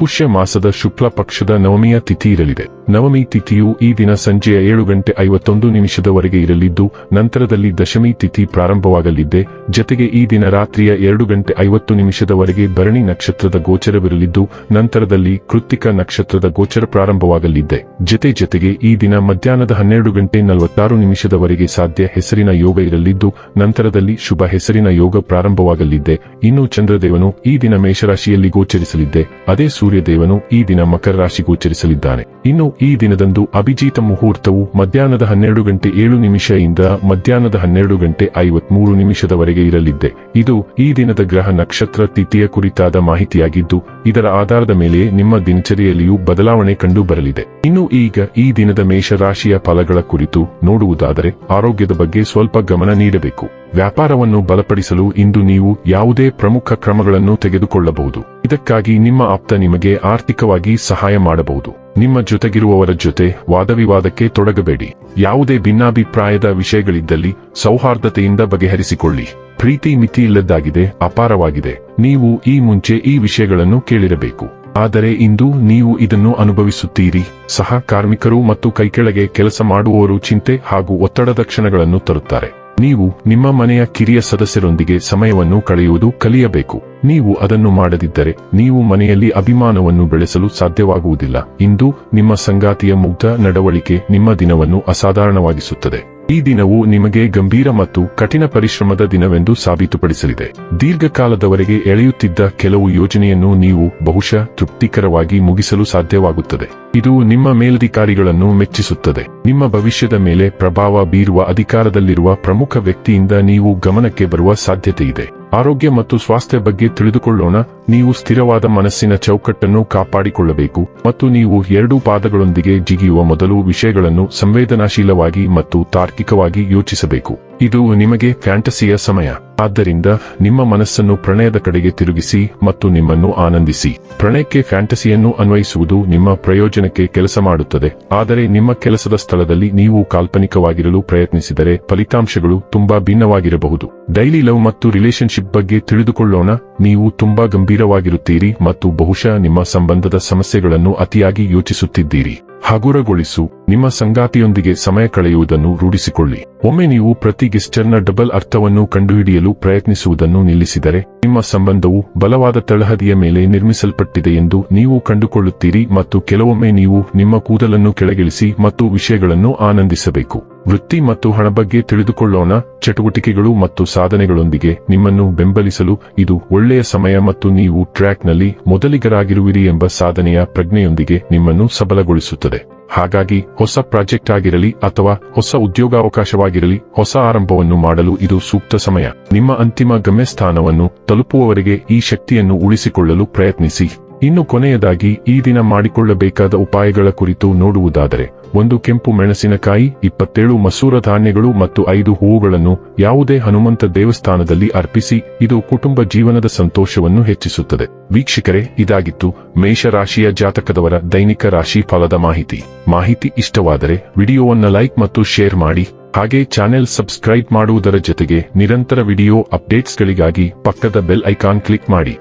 ಪುಷ್ಯ ಮಾಸದ ಶುಕ್ಲ ಪಕ್ಷದ ನವಮಿಯ ತಿಥಿ ಇರಲಿದೆ. ನವಮಿ ತಿಥಿಯು ಈ ದಿನ ಸಂಜೆಯ ಏಳು ಗಂಟೆ ಐವತ್ತೊಂದು ನಿಮಿಷದವರೆಗೆ ಇರಲಿದ್ದು, ನಂತರದಲ್ಲಿ ದಶಮಿ ತಿಥಿ ಪ್ರಾರಂಭವಾಗಲಿದ್ದೆ ಜತೆಗೆ ಈ ದಿನ ರಾತ್ರಿಯ ಎರಡು ಗಂಟೆ ಐವತ್ತು ನಿಮಿಷದವರೆಗೆ ಭರಣಿ ನಕ್ಷತ್ರದ ಗೋಚರವಿರಲಿದ್ದು, ನಂತರದಲ್ಲಿ ಕೃತ್ತಿಕ ನಕ್ಷತ್ರದ ಗೋಚರ ಪ್ರಾರಂಭವಾಗಲಿದ್ದೆ ಜತೆ ಜತೆಗೆ ಈ ದಿನ ಮಧ್ಯಾಹ್ನದ ಹನ್ನೆರಡು ಗಂಟೆ ನಲವತ್ತಾರು ನಿಮಿಷದವರೆಗೆ ಸಾಧ್ಯ ಹೆಸರಿನ ಯೋಗ ಇರಲಿದ್ದು, ನಂತರದಲ್ಲಿ ಶುಭ ಹೆಸರಿನ ಯೋಗ ಪ್ರಾರಂಭವಾಗಲಿದ್ದೆ ಇನ್ನು ಚಂದ್ರದೇವನು ಈ ದಿನ ಮೇಷರಾಶಿಯಲ್ಲಿ ಗೋಚರಿಸಲಿದ್ದೆ ಅದೇ ಸೂರ್ಯದೇವನು ಈ ದಿನ ಮಕರ ರಾಶಿ ಗೋಚರಿಸಲಿದ್ದಾನೆ ಇನ್ನು ಈ ದಿನದಂದು ಅಭಿಜಿತ ಮುಹೂರ್ತವು ಮಧ್ಯಾಹ್ನದ ಹನ್ನೆರಡು ಗಂಟೆ ಏಳು ನಿಮಿಷದಿಂದ ಮಧ್ಯಾಹ್ನದ ಹನ್ನೆರಡು ಗಂಟೆ ಐವತ್ಮೂರು ನಿಮಿಷದವರೆಗೆ ಇರಲಿದೆ ಇದು ಈ ದಿನದ ಗ್ರಹ ನಕ್ಷತ್ರ ತಿಥಿಯ ಕುರಿತಾದ ಮಾಹಿತಿಯಾಗಿದ್ದು, ಇದರ ಆಧಾರದ ಮೇಲೆ ನಿಮ್ಮ ದಿನಚರಿಯಲ್ಲಿಯೂ ಬದಲಾವಣೆ ಕಂಡು ಬರಲಿದೆ ಇನ್ನು ಈಗ ಈ ದಿನದ ಮೇಷರಾಶಿಯ ಫಲಗಳ ಕುರಿತು ನೋಡುವುದಾದರೆ, ಆರೋಗ್ಯದ ಬಗ್ಗೆ ಸ್ವಲ್ಪ ಗಮನ ನೀಡಬೇಕು. ವ್ಯಾಪಾರವನ್ನು ಬಲಪಡಿಸಲು ಇಂದು ನೀವು ಯಾವುದೇ ಪ್ರಮುಖ ಕ್ರಮಗಳನ್ನು ತೆಗೆದುಕೊಳ್ಳಬಹುದು. ಇದಕ್ಕಾಗಿ ನಿಮ್ಮ ಆಪ್ತ ನಿಮಗೆ ಆರ್ಥಿಕವಾಗಿ ಸಹಾಯ ಮಾಡಬಹುದು. ನಿಮ್ಮ ಜೊತೆಗಿರುವವರ ಜೊತೆ ವಾದವಿವಾದಕ್ಕೆ ತೊಡಗಬೇಡಿ. ಯಾವುದೇ ಭಿನ್ನಾಭಿಪ್ರಾಯದ ವಿಷಯಗಳಿದ್ದಲ್ಲಿ ಸೌಹಾರ್ದತೆಯಿಂದ ಬಗೆಹರಿಸಿಕೊಳ್ಳಿ. ಪ್ರೀತಿ ಮಿತಿಯಿಲ್ಲದ್ದಾಗಿದೆ, ಅಪಾರವಾಗಿದೆ. ನೀವು ಈ ಮುಂಚೆ ಈ ವಿಷಯಗಳನ್ನು ಕೇಳಿರಬೇಕು. ಆದರೆ ಇಂದು ನೀವು ಇದನ್ನು ಅನುಭವಿಸುತ್ತೀರಿ. ಸಹ ಕಾರ್ಮಿಕರು ಮತ್ತು ಕೈಕೆಳಗೆ ಕೆಲಸ ಮಾಡುವವರು ಚಿಂತೆ ಹಾಗೂ ಒತ್ತಡದ ಕ್ಷಣಗಳನ್ನು ತರುತ್ತಾರೆ. ನೀವು ನಿಮ್ಮ ಮನೆಯ ಕಿರಿಯ ಸದಸ್ಯರೊಂದಿಗೆ ಸಮಯವನ್ನು ಕಳೆಯುವುದು ಕಲಿಯಬೇಕು. ನೀವು ಅದನ್ನು ಮಾಡದಿದ್ದರೆ ನೀವು ಮನೆಯಲ್ಲಿ ಅಭಿಮಾನವನ್ನು ಬೆಳೆಸಲು ಸಾಧ್ಯವಾಗುವುದಿಲ್ಲ. ಇಂದು ನಿಮ್ಮ ಸಂಗಾತಿಯ ಮುಗ್ಧ ನಡವಳಿಕೆ ನಿಮ್ಮ ದಿನವನ್ನು ಅಸಾಧಾರಣವಾಗಿಸುತ್ತದೆ. ಈ ದಿನವು ನಿಮಗೆ ಗಂಭೀರ ಮತ್ತು ಕಠಿಣ ಪರಿಶ್ರಮದ ದಿನವೆಂದು ಸಾಬೀತುಪಡಿಸಲಿದೆ. ದೀರ್ಘಕಾಲದವರೆಗೆ ಎಳೆಯುತ್ತಿದ್ದ ಕೆಲವು ಯೋಜನೆಯನ್ನು ನೀವು ಬಹುಶಃ ತೃಪ್ತಿಕರವಾಗಿ ಮುಗಿಸಲು ಸಾಧ್ಯವಾಗುತ್ತದೆ. ಇದು ನಿಮ್ಮ ಮೇಲಧಿಕಾರಿಗಳನ್ನು ಮೆಚ್ಚಿಸುತ್ತದೆ. ನಿಮ್ಮ ಭವಿಷ್ಯದ ಮೇಲೆ ಪ್ರಭಾವ ಬೀರುವ ಅಧಿಕಾರದಲ್ಲಿರುವ ಪ್ರಮುಖ ವ್ಯಕ್ತಿಯಿಂದ ನೀವು ಗಮನಕ್ಕೆ ಬರುವ ಸಾಧ್ಯತೆ ಇದೆ ಆರೋಗ್ಯ ಮತ್ತು ಸ್ವಾಸ್ಥ್ಯ ಬಗ್ಗೆ ತಿಳಿದುಕೊಳ್ಳೋಣ. ನೀವು ಸ್ಥಿರವಾದ ಮನಸ್ಸಿನ ಚೌಕಟ್ಟನ್ನು ಕಾಪಾಡಿಕೊಳ್ಳಬೇಕು ಮತ್ತು ನೀವು ಎರಡೂ ಪಾದಗಳೊಂದಿಗೆ ಜಿಗಿಯುವ ಮೊದಲು ವಿಷಯಗಳನ್ನು ಸಂವೇದನಾಶೀಲವಾಗಿ ಮತ್ತು ತಾರ್ಕಿಕವಾಗಿ ಯೋಚಿಸಬೇಕು. ಇದು ನಿಮಗೆ ಫ್ಯಾಂಟಸಿಯ ಸಮಯ. ಆದ್ದರಿಂದ ನಿಮ್ಮ ಮನಸ್ಸನ್ನು ಪ್ರಣಯದ ಕಡೆಗೆ ತಿರುಗಿಸಿ ಮತ್ತು ನಿಮ್ಮನ್ನು ಆನಂದಿಸಿ. ಪ್ರಣಯಕ್ಕೆ ಫ್ಯಾಂಟಸಿಯನ್ನು ಅನ್ವಯಿಸುವುದು ನಿಮ್ಮ ಪ್ರಯೋಜನಕ್ಕೆ ಕೆಲಸ ಮಾಡುತ್ತದೆ. ಆದರೆ ನಿಮ್ಮ ಕೆಲಸದ ಸ್ಥಳದಲ್ಲಿ ನೀವು ಕಾಲ್ಪನಿಕವಾಗಿರಲು ಪ್ರಯತ್ನಿಸಿದರೆ ಫಲಿತಾಂಶಗಳು ತುಂಬಾ ಭಿನ್ನವಾಗಿರಬಹುದು. ಡೈಲಿ ಲವ್ ಮತ್ತು ರಿಲೇಶನ್ಶಿಪ್ ಬಗ್ಗೆ ತಿಳಿದುಕೊಳ್ಳೋಣ. ನೀವು ತುಂಬಾ ಗಂಭೀರವಾಗಿರುತ್ತೀರಿ ಮತ್ತು ಬಹುಶಃ ನಿಮ್ಮ ಸಂಬಂಧದ ಸಮಸ್ಯೆಗಳನ್ನು ಅತಿಯಾಗಿ ಯೋಚಿಸುತ್ತಿದ್ದೀರಿ. ಹಗುರಗೊಳಿಸು. ನಿಮ್ಮ ಸಂಗಾತಿಯೊಂದಿಗೆ ಸಮಯ ಕಳೆಯುವುದನ್ನು ರೂಢಿಸಿಕೊಳ್ಳಿ. ಒಮ್ಮೆ ನೀವು ಪ್ರತಿ ಗೆಸ್ಟರ್ನ ಡಬಲ್ ಅರ್ಥವನ್ನು ಕಂಡುಹಿಡಿಯಲು ಪ್ರಯತ್ನಿಸುವುದನ್ನು ನಿಲ್ಲಿಸಿದರೆ, ನಿಮ್ಮ ಸಂಬಂಧವು ಬಲವಾದ ತಳಹದಿಯ ಮೇಲೆ ನಿರ್ಮಿಸಲ್ಪಟ್ಟಿದೆ ಎಂದು ನೀವು ಕಂಡುಕೊಳ್ಳುತ್ತೀರಿ ಮತ್ತು ಕೆಲವೊಮ್ಮೆ ನೀವು ನಿಮ್ಮ ಕೂದಲನ್ನು ಕೆಳಗಿಳಿಸಿ ಮತ್ತು ವಿಷಯಗಳನ್ನು ಆನಂದಿಸಬೇಕು. ವೃತ್ತಿ ಮತ್ತು ಹಣ ಬಗ್ಗೆ ತಿಳಿದುಕೊಳ್ಳೋಣ, ಚಟುವಟಿಕೆಗಳು ಮತ್ತು ಸಾಧನೆಗಳೊಂದಿಗೆ ನಿಮ್ಮನ್ನು ಬೆಂಬಲಿಸಲು ಇದು ಒಳ್ಳೆಯ ಸಮಯ ಮತ್ತು ನೀವು ಟ್ರ್ಯಾಕ್ನಲ್ಲಿ ಮೊದಲಿಗರಾಗಿರುವಿರಿ ಎಂಬ ಸಾಧನೆಯ ಪ್ರಜ್ಞೆಯೊಂದಿಗೆ ನಿಮ್ಮನ್ನು ಸಬಲಗೊಳಿಸುತ್ತದೆ. ಹಾಗಾಗಿ ಹೊಸ ಪ್ರಾಜೆಕ್ಟ್ ಆಗಿರಲಿ ಅಥವಾ ಹೊಸ ಉದ್ಯೋಗಾವಕಾಶವಾಗಿರಲಿ, ಹೊಸ ಆರಂಭವನ್ನು ಮಾಡಲು ಇದು ಸೂಕ್ತ ಸಮಯ. ನಿಮ್ಮ ಅಂತಿಮ ಗಮ್ಯಸ್ಥಾನವನ್ನು ತಲುಪುವವರೆಗೆ ಈ ಶಕ್ತಿಯನ್ನು ಉಳಿಸಿಕೊಳ್ಳಲು ಪ್ರಯತ್ನಿಸಿ. ಇನ್ನು ಕೊನೆಯದಾಗಿ ಈ ದಿನ ಮಾಡಿಕೊಳ್ಳಬೇಕಾದ ಉಪಾಯಗಳ ಕುರಿತು ನೋಡುವುದಾದರೆ, ಒಂದು ಕೆಂಪು ಮೆಣಸಿನಕಾಯಿ, ಇಪ್ಪತ್ತೇಳು ಮಸೂರ ಧಾನ್ಯಗಳು ಮತ್ತು ಐದು ಹೂವುಗಳನ್ನು ಯಾವುದೇ ಹನುಮಂತ ದೇವಸ್ಥಾನದಲ್ಲಿ ಅರ್ಪಿಸಿ, ಇದು ಕುಟುಂಬ ಜೀವನದ ಸಂತೋಷವನ್ನು ಹೆಚ್ಚಿಸುತ್ತದೆ. ವೀಕ್ಷಕರೇ, ಇದಾಗಿತ್ತು ಮೇಷರಾಶಿಯ ಜಾತಕದವರ ದೈನಿಕ ರಾಶಿ ಫಲದ ಮಾಹಿತಿ. ಮಾಹಿತಿ ಇಷ್ಟವಾದರೆ ವಿಡಿಯೋವನ್ನ ಲೈಕ್ ಮತ್ತು ಶೇರ್ ಮಾಡಿ, ಹಾಗೆ ಚಾನೆಲ್ ಸಬ್ಸ್ಕ್ರೈಬ್ ಮಾಡುವುದರ ಜೊತೆಗೆ ನಿರಂತರ ವಿಡಿಯೋ ಅಪ್ಡೇಟ್ಸ್ಗಳಿಗಾಗಿ ಪಕ್ಕದ ಬೆಲ್ ಐಕಾನ್ ಕ್ಲಿಕ್ ಮಾಡಿ.